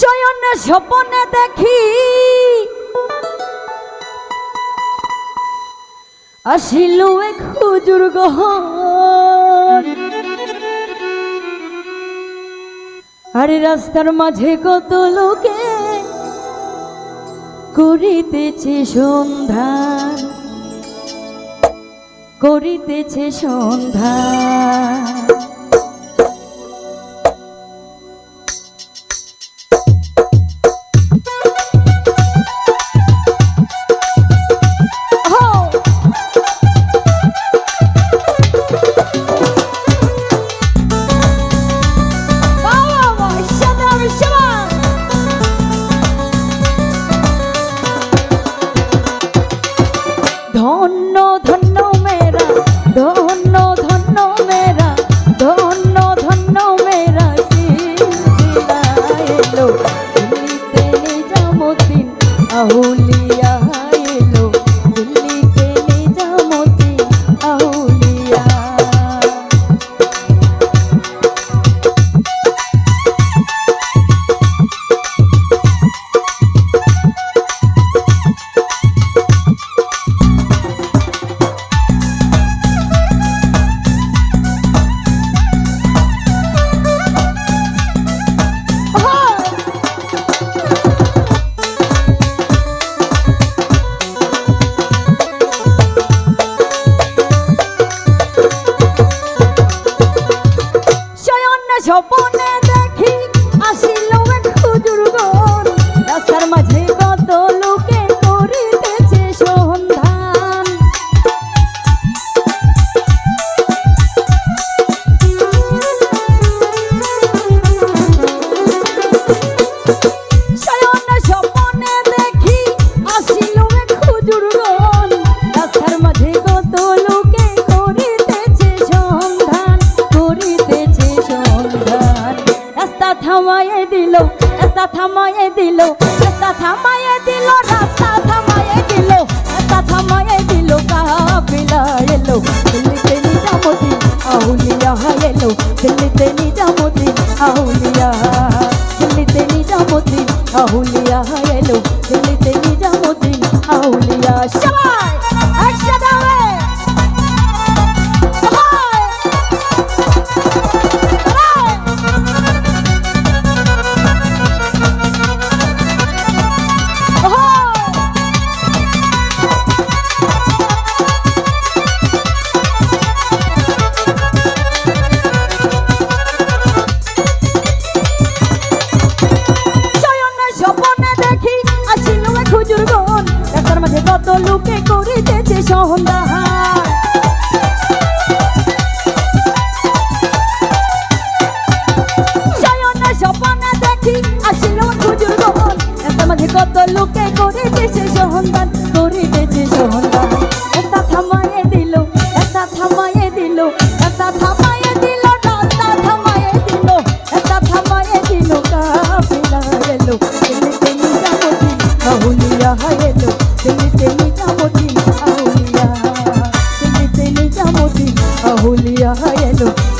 শয়ন স্বপনে দেখি। আসিল এক হুজুর গহন আরে রাস্তার মাঝে কত লোকে করিতেছে সন্ধ্যা। করিতেছে সন্ধ্যা। শয়ন দিল, রাস্তা থামায়ে দিল, রাস্তা থামায়ে দিল, রাস্তা থামায়ে দিল, রাস্তা থামায়ে দিল কাবিলা এলো, দিল্লিতে নিজামুদ্দিন, আউলিয়া এলো, দিল্লিতে নিজামুদ্দিন, আউলিয়া, দিল্লিতে নিজামুদ্দিন, আউলিয়া এলো, দিল্লিতে কত লোকে করিতেছে সন্ধান।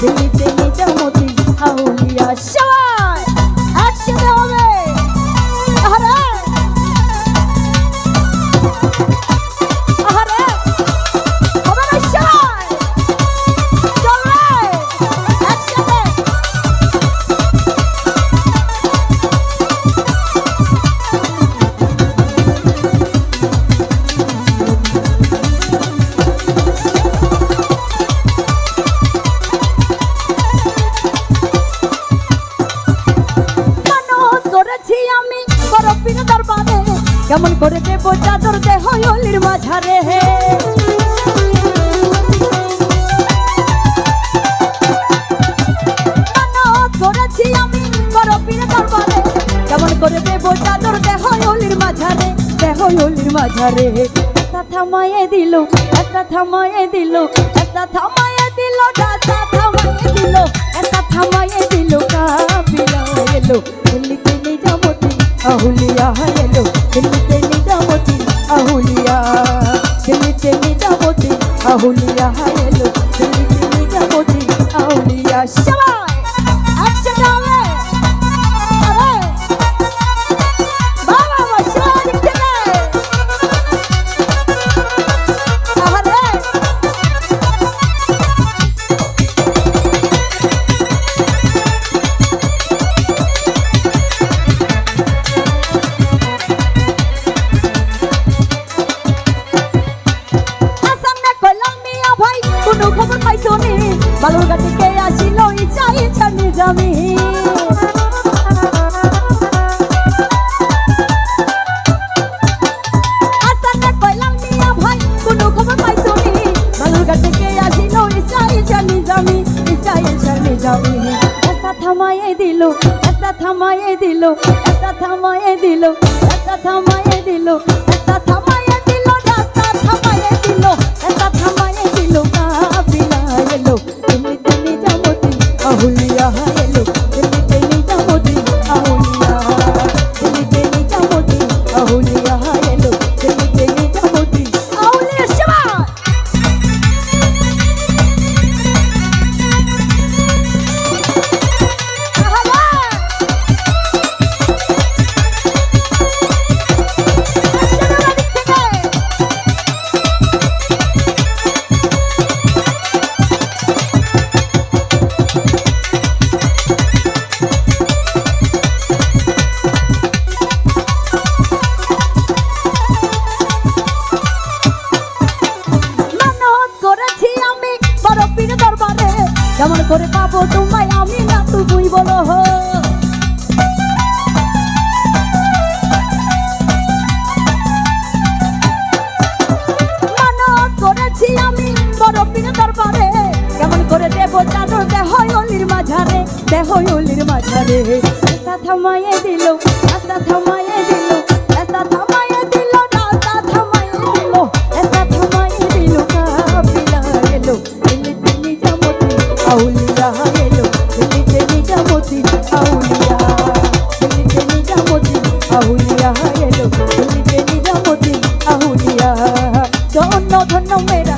এলো মাঝারে হে। দেহ অলির মাঝারে দেহ অলির মাঝারে। একটা থামায়ে দিল একটা থামায়ে দিল একটা থামায়ে দিল, রাস্তা থামায়ে দিল আহুলিয়া দিল্লিতে নিজামুদ্দিন আহুলিয়া এলো দিল্লিতে যাবে রাস্তা থামায়ে দিল একটা থামায়ে দিল একটা থামায়ে দিল একটা থামায়ে দিল করে দেব চাদর দেহ অলির মাঝারে দেহ অলির মাঝারে রাস্তা থামাইয়ে দিল রাস্তা থামাইয়ে দিল রাস্তা থামাইয়ে দিল রাস্তা থামাইয়ে দিল রাস্তা থামাইয়ে দিল কাফিলা এলো দিল্লিতে নিজামতি আউলিয়া এলো দিল্লিতে নিজামতি আউলিয়া দিল্লিতে নিজামতি আউলিয়া এলো দিল্লিতে নিজামতি আউলিয়া ধন্য ধন্য মেরা